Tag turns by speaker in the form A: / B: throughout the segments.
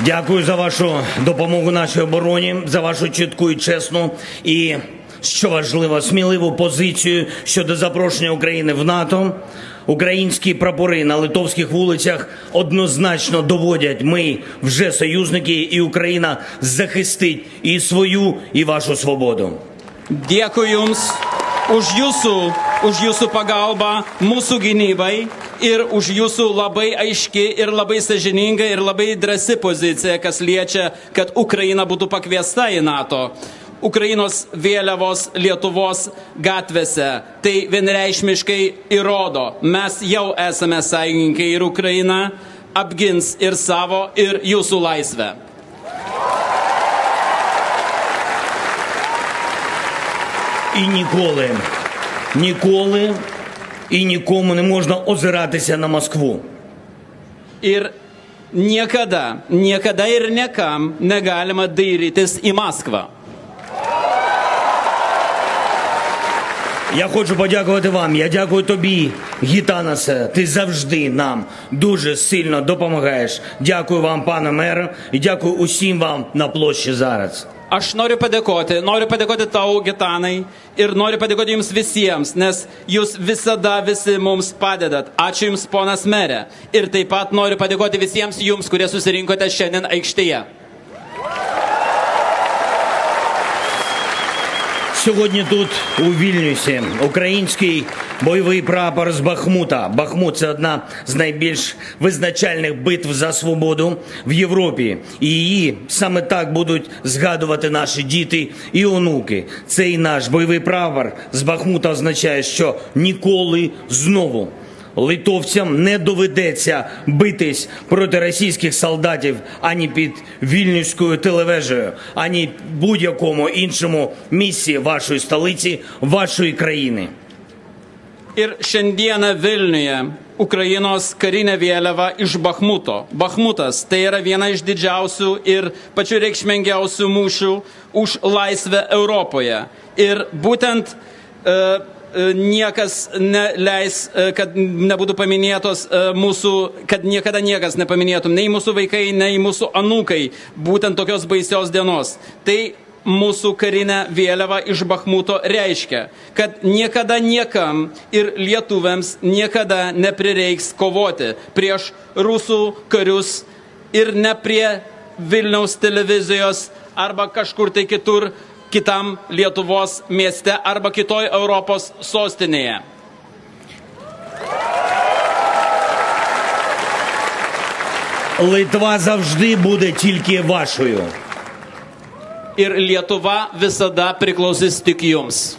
A: Дякую за вашу допомогу нашій обороні, за вашу чітку і чесну і, що важливо, сміливу позицію щодо запрошення України в НАТО. Українські прапори на литовських вулицях однозначно доводять, ми вже союзники, і Україна захистить і свою, і вашу свободу.
B: Jums už Jūsų, už Jūsų pagalbą mūsų gynybai ir už Jūsų labai aiški ir labai sažininga ir labai drąsi pozicija, kas liečia, kad Ukraina būtų pakviesta į NATO. Ukrainos vėliavos Lietuvos gatvėse. Tai vienreišmiškai įrodo, mes jau esame sąjungininkai ir Ukraina apgins ir savo, ir jūsų laisvę.
A: І ніколи, ніколи і нікому не можна озиратися на Москву.
B: Ir niekada, niekada ir niekam negalima dairytis į Maskvą.
A: Я хочу подякувати вам. Я дякую тобі, Гітанасе. Ти завжди нам дуже сильно допомагаєш. Дякую вам, пане мер, і дякую усім вам на площі зараз.
B: Aš noriu padėkoti, noriu padėkoti tau, Gitanai, ir noriu padėkoti jums visiems, nes jūs visada visi mums padedat. Ačiū jums, ponas merė. Ir taip pat noriu padėkoti visiems jums, kurie susirinkote šiandien aikštėje.
A: Сьогодні тут у Вільнюсі український бойовий прапор з Бахмута. Бахмут це одна з найбільш визначальних битв за свободу в Європі. І її саме так будуть згадувати наші діти і онуки. Цей наш бойовий прапор з Бахмута означає, що ніколи знову. Литовцям не доведеться битись проти російських солдатів ані під вільнюською телевежею, ані будь-якому іншому місці вашої столиці, вашої країни.
B: Ir šiandieną Vilniuje Ukrainos karinė vėliava iš Bahmuto. Bahmutas tai yra viena iš didžiausių ir pačių reikšmingiausių mūšių už laisvę Europoje. Ir būtent e, e, niekas neleis, e, kad nebūtų paminėtos e, mūsų, kad niekada niekas nepaminėtų, nei mūsų vaikai, nei mūsų anūkai, būtent tokios baisios dienos. Tai mūsų karinę vėliavą iš Bahmuto reiškia, kad niekada niekam ir lietuviams niekada neprireiks kovoti prieš rusų karius ir ne prie Vilniaus televizijos arba kažkur tai kitur kitam Lietuvos mieste arba kitoj Europos sostinėje.
A: Литва завжди буде тільки вашою.
B: Ir Lietuva visada priklausys tik jums.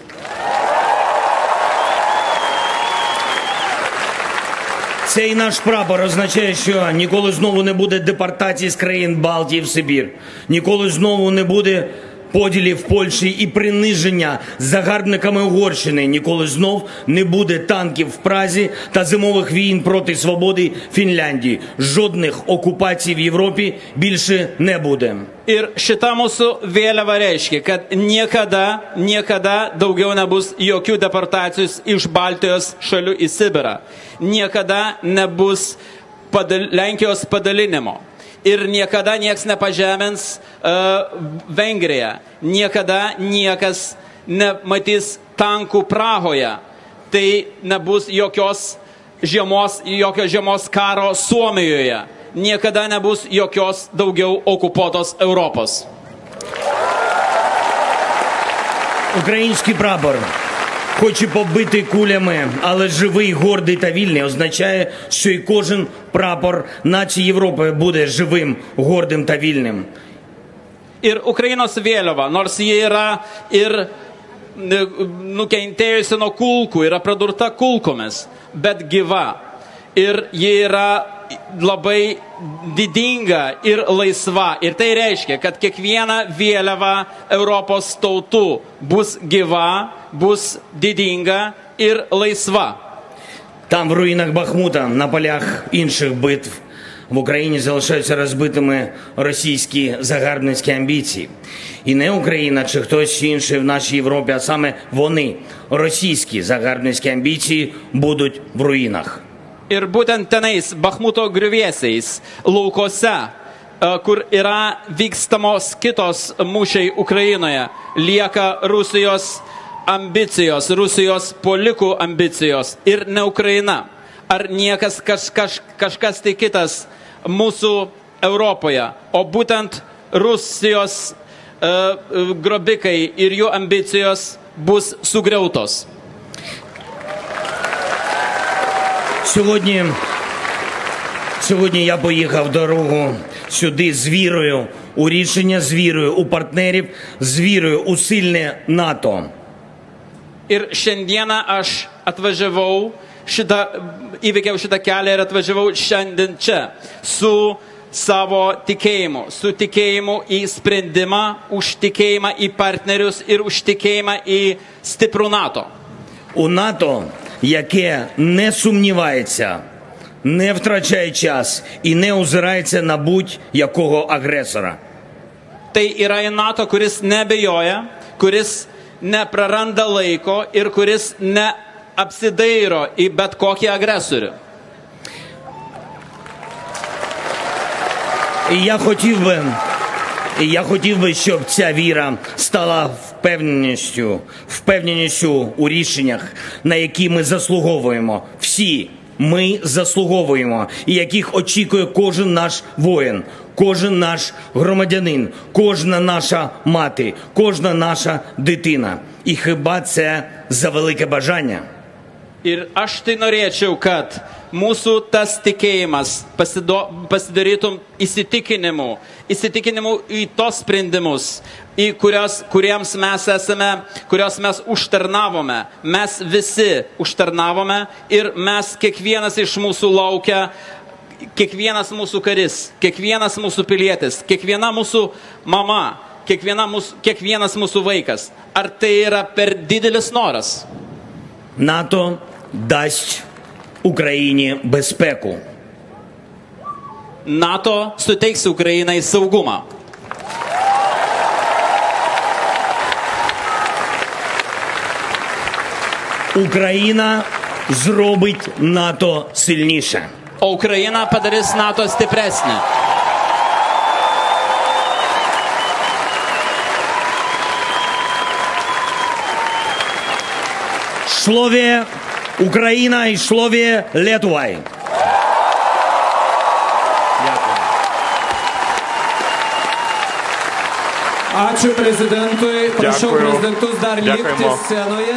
A: Цей наш прапор означає, що ніколи знову не буде депортації з країн Балтії в Сибір, ніколи знову не буде поділів Польщі і приниження загарбниками Угорщини. Ніколи знов не буде танків в Празі та зимових війн проти свободи Фінляндії. Жодних окупацій в Європі більше не буде.
B: Ir šita mūsų vėliava reiškia, kad niekada, niekada daugiau nebus jokių deportacijų iš Baltijos šalių į Sibirą. Niekada nebus padal Lenkijos padalinimo. ir niekada nieks nepažemins e, uh, Vengriją, niekada niekas nematys tankų Prahoje, tai nebus jokios žiemos, jokio žiemos karo Suomijoje, niekada nebus jokios daugiau okupuotos Europos.
A: Ukrainski prabor. Хоч і побитий кулями, але живий, гордий та вільний, означає, що і кожен прапор нації Європи буде живим, гордим та вільним.
B: Ir Ukrainos vėliava, nors ji yra ir nukentėjusi nuo kulkų, yra pradurta kulkomis, bet gyva. Ir ji yra labai didinga ir laisva. Ir tai reiškia, kad kiekviena vėliava Europos tautų bus gyva, bus didinga ir laisva.
A: Там, в руїнах Бахмута, на полях інших битв в Україні залишаються розбитими російські загарбницькі амбіції. І не Україна чи хтось інший в нашій Європі, а саме вони, російські загарбницькі амбіції, будуть в руїнах.
B: Ir būtent tenais, Bahmuto griuvėsiais, laukose, e, kur yra vykstamos kitos mūšiai Ukrainoje, lieka Rusijos ambicijos, Rusijos polikų ambicijos ir ne Ukraina. Ar niekas kaž, kaž, kažkas tai kitas mūsų Europoje, o būtent Rusijos uh, grobikai ir jų ambicijos bus sugriautos.
A: Сьогодні, сьогодні я поїхав дорогу сюди з вірою у рішення, з вірою у партнерів, з вірою у сильне НАТО.
B: Ir šiandieną aš atvažiavau, šitą, įveikiau šitą kelią ir atvažiavau šiandien čia su savo tikėjimu, su tikėjimu į sprendimą, už tikėjimą į partnerius ir už tikėjimą į stiprų NATO.
A: У НАТО, яке не сумнівається, не втрачає час і не озирається на будь-якого агресора.
B: Tai yra į NATO, kuris nebejoja, kuris nepraranda laiko ir kuris neapsidairo į bet kokį agresorių.
A: І я хотів би, і я хотів би, щоб ця віра стала впевненістю, впевненістю у рішеннях, на які ми заслуговуємо. Всі ми заслуговуємо, і яких очікує кожен наш воїн, кожен наш громадянин, кожна наша мати, кожна наша дитина. І хіба це за велике бажання?
B: Ir aš tai norėčiau, kad mūsų tas tikėjimas pasido, pasidarytum įsitikinimu, įsitikinimu į tos sprendimus, į kurios, kuriems mes esame, kurios mes užtarnavome. Mes visi užtarnavome ir mes kiekvienas iš mūsų laukia kiekvienas mūsų karis, kiekvienas mūsų pilietis, kiekviena mūsų mama, kiekviena mūsų, kiekvienas mūsų vaikas. Ar tai yra per didelis noras?
A: NATO дасть Україні безпеку.
B: NATO suteiks Ukrainai saugumą.
A: Україна зробить НАТО сильніше.
B: O Ukraina padarys NATO stipresnį.
A: Ukraina išlovė Lietuvai.
C: Ačiū prezidentui. Prašau
D: Dėkui.
C: prezidentus dar Dėkui.
D: likti
C: scenoje.